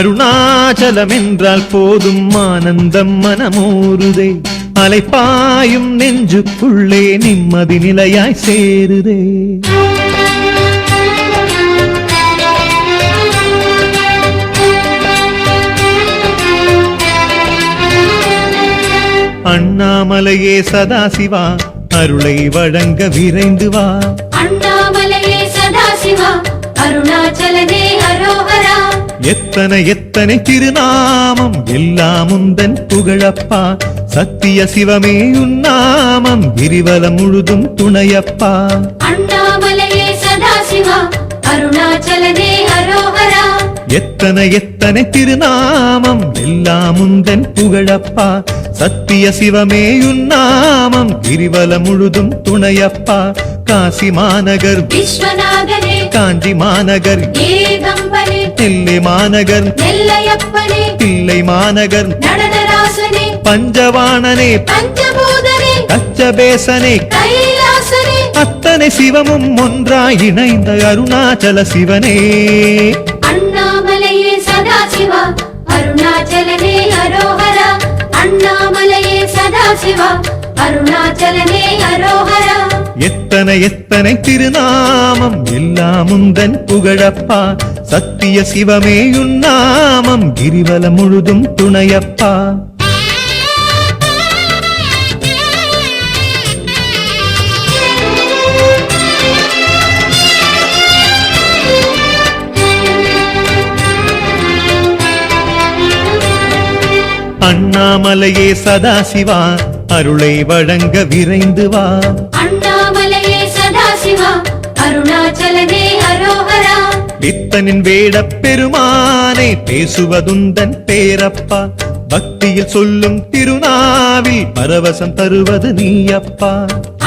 அருணாச்சலம் என்றால் போதும் ஆனந்தம் மனமோருதே அலைப்பாயும் நெஞ்சுக்குள்ளே நிம்மதி நிலையாய் சேருதே. அண்ணாமலையே சதாசிவா அருளை வழங்க விரைந்து வா. அண்ணாமலையே சதாசிவா அருணாச்சலனே அரோகர் எத்தனை எத்தனை திருநாமம் எல்லாம் உந்தன் புகழப்பா. சத்திய சிவமே உன்னாமம் கிரிவலம் முழுதும் துணையப்பா. அண்ணாமலையே சதாசிவா. அருணாச்சலனே அரோகரா எத்தனை எத்தனை திருநாமம் எல்லாம் உந்தன் புகழப்பா. சத்திய சிவமே உன்னாமம் கிரிவலம் முழுதும் துணையப்பா. காசி மாநகர் விஸ்வநாதனே. காஞ்சி மாநகர் ஏகம்பனே. நெல்லை மாநகர். தில்லை மாநகர். பஞ்சவாணனே கச்சபேசனே அத்தனை சிவமும் ஒன்றாய் இணைந்த அருணாச்சல சிவனே. அண்ணாமலையே சதாசிவா அருணாச்சலனே அரோகரா அண்ணாமலையே சதாசிவா அருணாச்சலனே அரோகரா எத்தனை எத்தனை திருநாமம் எல்லாம் உந்தன் புகழப்பா. சத்திய சிவமே உன்னாமம் கிரிவலம் முழுதும் துணையப்பா. அண்ணாமலையே சதாசிவா அருளை வழங்க விரைந்து வா. அண்ணாமலையே சதாசிவா அருணாச்சலனே அரோகரா வித்தனின் வேடப் பெருமானே பேசுவதுந்தன் பேரப்பா. பக்தியில் சொல்லும் திருநாவில் பரவசம் தருவது நீயப்பா.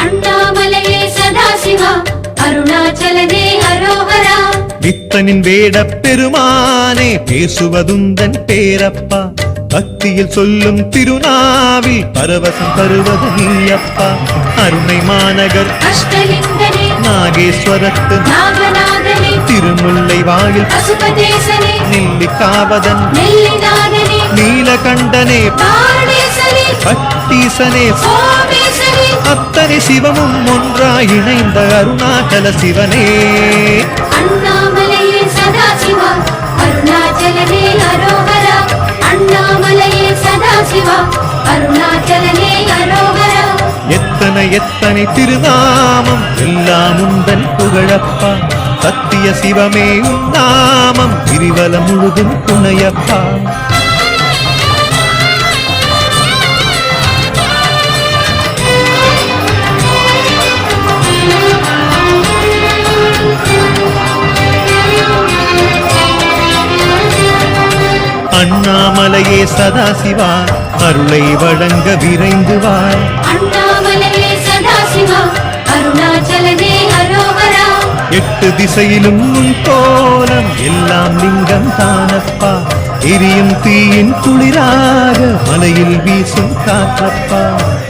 அண்ணாமலையே சதாசிவா அருணாச்சலனே அரோகரா வித்தனின் வேடப் பெருமானே பேசுவதுந்தன் பேரப்பா. பக்தியில் சொல்லும் திருநாவில் பரவசம் தருவது நீயப்பா அருணை மாநகர் அஷ்டலிங்கனே நாகேஸ்வரத்து திருமுல்லை வாயில் நெல்லிக்காவதன் நீலகண்டனே பட்டீசனே அத்தனை சிவமும் ஒன்றாய் இணைந்த அருணாச்சல சிவனே. அண்ணாமலையே சதாசிவா அருணாச்சலனே. எத்தனை எத்தனை திருநாமம் எல்லாம் உந்தன் புகழப்பா. சத்திய சிவமே உன் நாமம் கிரிவலம் முழுதும் புனையப்பா. அண்ணாமலையே சதாசிவா அருளை வழங்க விரைந்து வா அண்ணாமலையே சதாசிவா அருணாச்சலனே அரோகரா. எட்டு திசையிலும் கோலம் எல்லாம் லிங்கம் தானப்பா. எரியும் தீயின் குளிராக மலையில் வீசும் காற்றப்பா.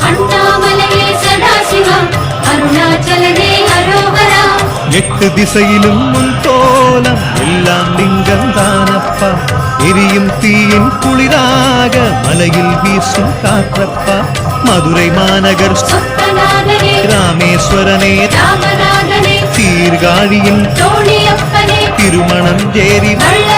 அண்ணாமலையே சதாசிவா அருணாச்சலனே அரோகரா. எட்டு திசையிலும் உன் கோலம் எல்லாம் லிங்கம் தானப்பா எரியும் தீயின் குளிராக மலையில் வீசும் காற்றப்பா. மதுரை மாநகர் ராமேஸ்வரனே. சீர்காழியின் திருமணம் ஜேரி வள்ள